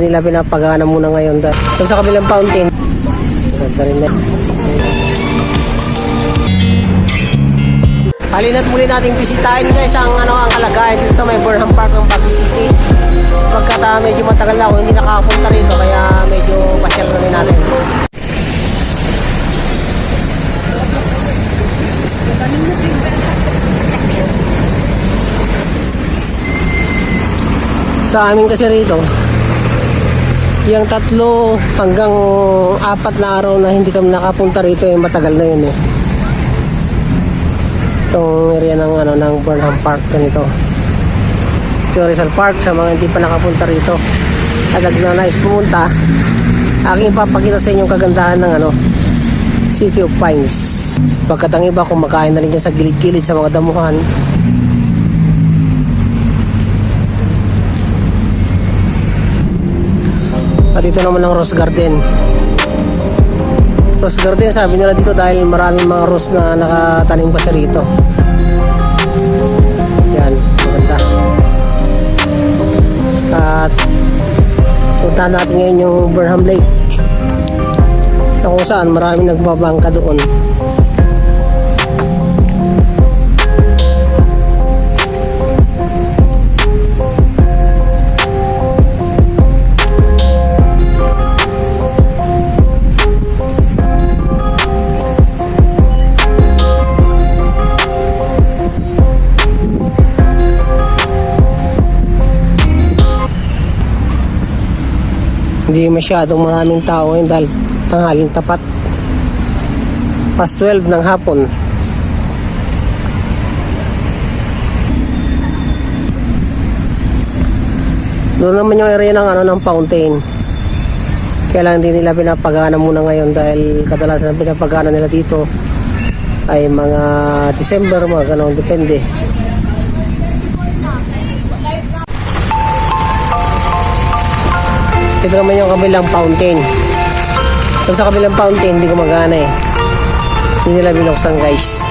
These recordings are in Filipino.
nila pinapagana muna ngayon dahil so, sa kabilang fountain. Ganda rin na. Halina't muli nating bisitahin guys ang ano ang kalagayan dito sa may Burnham Park ng Baguio City. Sapagkat ah, medyo matagal na ako hindi nakapunta rito kaya medyo pasyal na rin natin. Sa amin kasi rito yung tatlo hanggang apat na araw na hindi kami nakapunta rito eh matagal na yun eh. Itong area ng ano ng Burnham Park ganito yung Rizal Park sa mga hindi pa nakapunta rito. At na nais pumunta. Aking ipapakita sa inyo yung kagandahan ng ano City of Pines. Sapagkat ang iba kumakain na rin dyan sa gilid-gilid sa mga damuhan At ito naman ang Rose Garden. Rose Garden, sabi nila dito dahil maraming mga rose na nakatanim pa siya rito. Yan, maganda. At puntahan natin ngayon yung Burnham Lake. Na kung saan maraming nagbabangka doon. Hindi masyadong maraming tao ngayon dahil tanghaling tapat. Past 12 ng hapon. Doon naman yung area ng ano ng fountain. Kaya lang hindi nila pinapagana muna ngayon dahil kadalasan ang pinapagana nila dito ay mga December, mga ganun, depende. Ito naman yung kabilang fountain. So sa kabilang fountain, hindi gumagana eh. Hindi nila binuksan guys.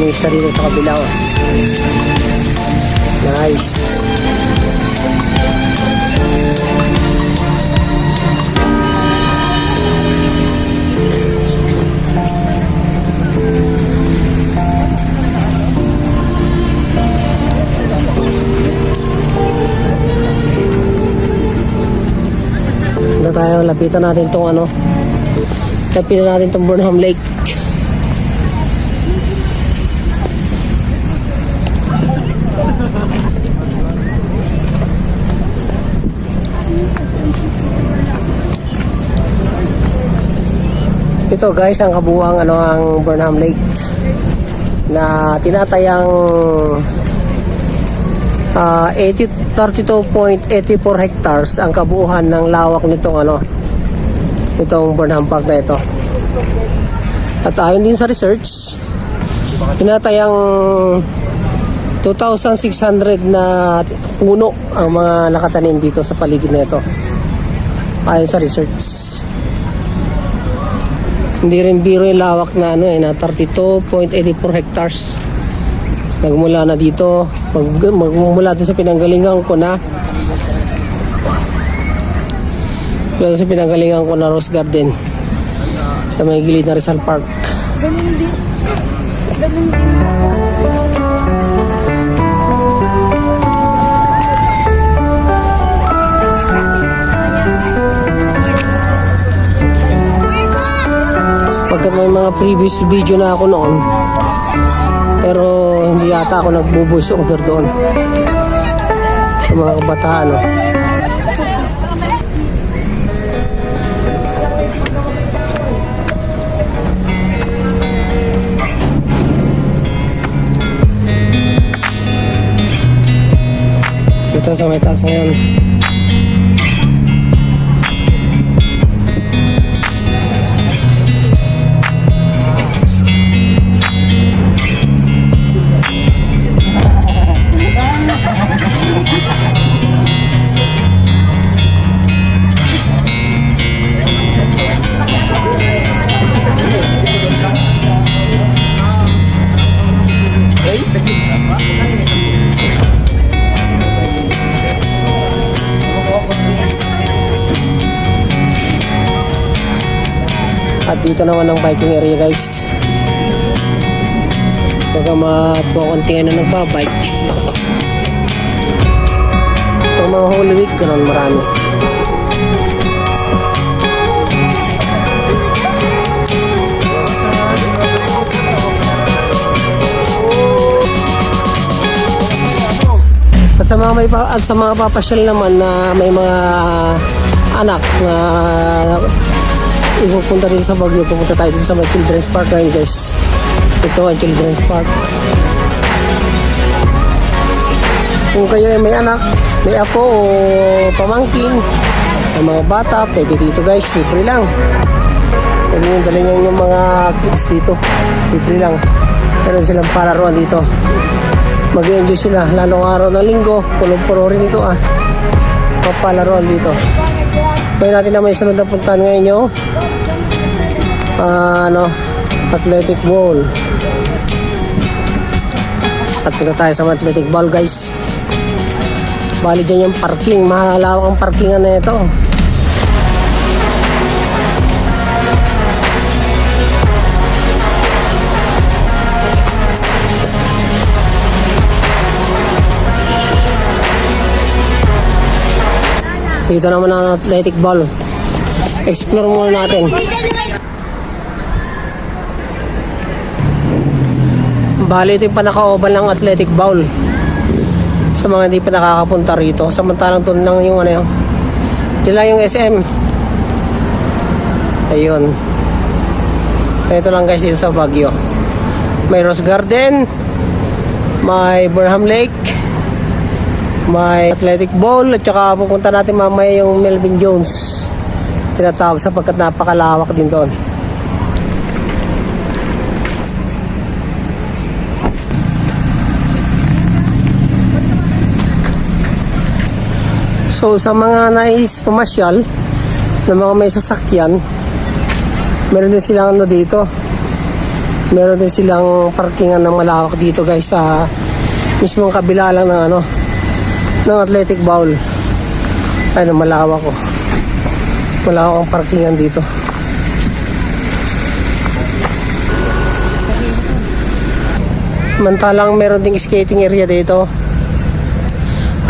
Daming isa dito sa kabila oh. Nice. Tayo, lapitan natin tong ano. Lapitan natin tong Burnham Lake. Ito guys, ang kabuuang ano ang Burnham Lake na tinatayang Ah, 80 32.84 hectares ang kabuuhan ng lawak nitong ano itong Burnham Park na ito. At ayon din sa research, tinatayang 2,600 na puno ang mga nakatanim dito sa paligid na ito. Ayon sa research. Hindi rin biro yung lawak na ano eh, na 32.84 hectares. Nagmula na dito, pag, magmula doon sa pinanggalingan ko na Mula sa pinanggalingan ko na Rose Garden sa may gilid na Rizal Park. Ganun din. Ganun din. Mga previous video na ako noon. Pero hindi yata ako nagbo-voice over doon. Sa mga kabataan. No? Dito sa may taas ngayon. At dito naman ang biking area guys. Baga matwakunti na nagbabike. Pag mga Holy Week, ganun marami. At sa mga may at sa mga papasyal naman na may mga anak na ipupunta rin sa Baguio, pupunta tayo dito sa may Children's Park ngayon guys. Ito ang Children's Park. Kung kayo ay may anak, may apo o pamangkin, ng mga bata, pwede dito guys, libre lang. Pwede nyo dalhin yung yung mga kids dito, libre lang. Meron silang palaruan dito. mag enjoy sila, lalong araw ng linggo, punong-puno rin ito ah. Mga palaruan dito. Pwede natin na may sunod na puntahan ngayon yung ah, ano, athletic ball. At punta tayo sa athletic ball guys. Bali dyan yung parking. Mahalawak ang parkingan na ito. Dito naman ang athletic ball. Explore muna natin. Bali ito yung panaka-oval ng athletic bowl. Sa mga hindi pa nakakapunta rito. Samantalang doon lang yung ano yun. Diyan lang yung SM. Ayun. Ito lang guys dito sa Baguio. May Rose Garden. May Burnham Lake. May athletic bowl. At saka pupunta natin mamaya yung Melvin Jones. Tinatawag sapagkat napakalawak din doon. So sa mga nais pumasyal na mga may sasakyan, meron din silang ano dito. Meron din silang parkingan ng malawak dito guys sa mismong kabila lang ng ano ng athletic bowl. Ay na malawak ko. Malawak ang parkingan dito. Samantalang meron ding skating area dito.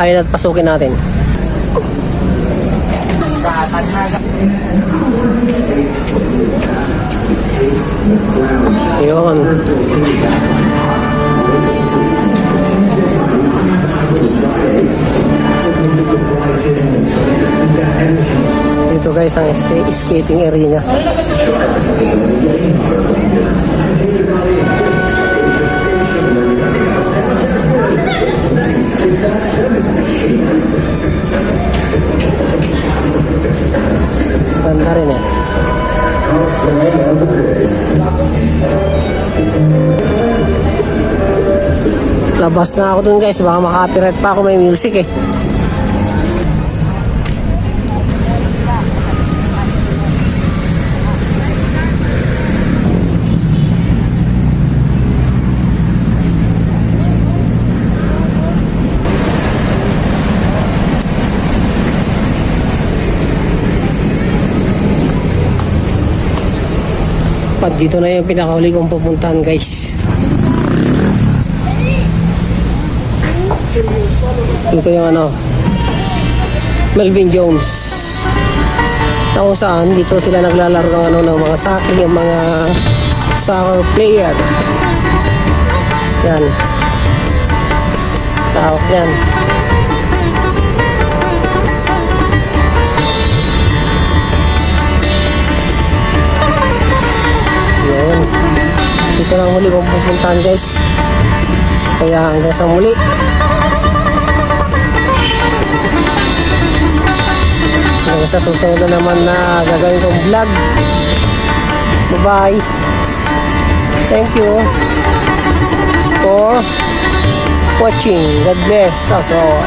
Ayun at pasukin natin. Yun. Dito guys ang sk- skating area niya. Labas na ako dun guys, baka makapirate pa ako may music eh. Pat dito na yung pinakahuli kong pupuntahan guys. Dito yung ano, Melvin Jones. Na kung saan, dito sila naglalaro ng ano ng mga saki, yung mga Soccer player. Yan. Tawag yan. Yun. Dito lang muli kung pupuntahan guys. Kaya hanggang sa muli. Hanggang sa susunod na naman na gagawin kong vlog. Bye-bye. Thank you for watching. God bless us all.